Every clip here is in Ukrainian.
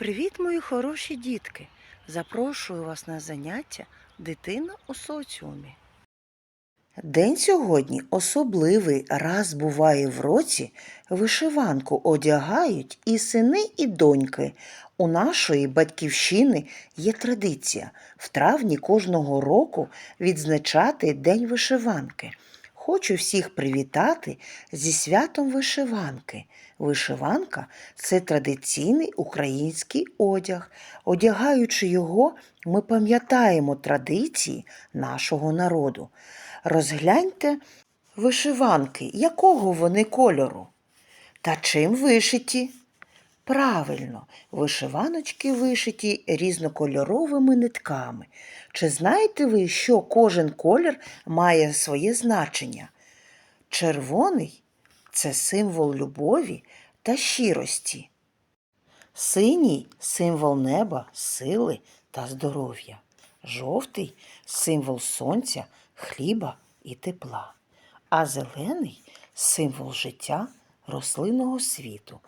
Привіт, мої хороші дітки! Запрошую вас на заняття Дитина у соціумі. День сьогодні особливий раз буває в році. Вишиванку одягають і сини, і доньки. У нашої батьківщини є традиція в травні кожного року відзначати День вишиванки. Хочу всіх привітати зі святом вишиванки. Вишиванка це традиційний український одяг. Одягаючи його, ми пам'ятаємо традиції нашого народу. Розгляньте вишиванки, якого вони кольору та чим вишиті. Правильно, вишиваночки вишиті різнокольоровими нитками. Чи знаєте ви, що кожен колір має своє значення? Червоний це символ любові та щирості. Синій символ неба, сили та здоров'я. Жовтий символ сонця, хліба і тепла. А зелений символ життя рослинного світу.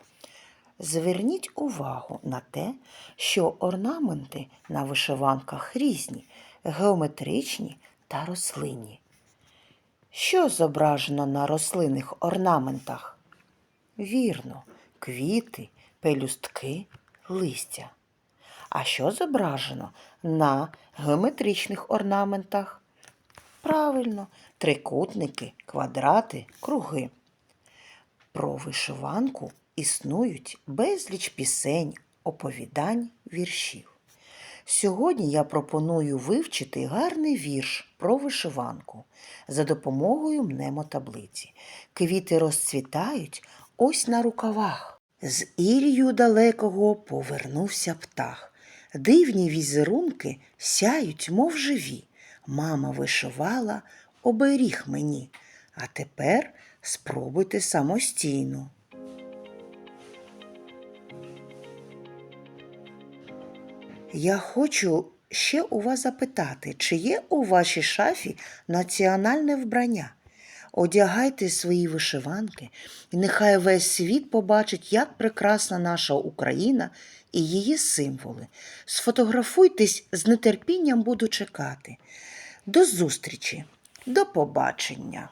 Зверніть увагу на те, що орнаменти на вишиванках різні, геометричні та рослинні. Що зображено на рослинних орнаментах? Вірно, квіти, пелюстки, листя. А що зображено на геометричних орнаментах? Правильно, трикутники, квадрати, круги. Про вишиванку існують безліч пісень, оповідань, віршів. Сьогодні я пропоную вивчити гарний вірш про вишиванку за допомогою мнемотаблиці. Квіти розцвітають ось на рукавах. З Ілью далекого повернувся птах. Дивні візерунки сяють, мов живі. Мама вишивала оберіг мені. А тепер спробуйте самостійно. Я хочу ще у вас запитати, чи є у вашій шафі національне вбрання? Одягайте свої вишиванки, і нехай весь світ побачить, як прекрасна наша Україна і її символи. Сфотографуйтесь з нетерпінням буду чекати. До зустрічі, до побачення!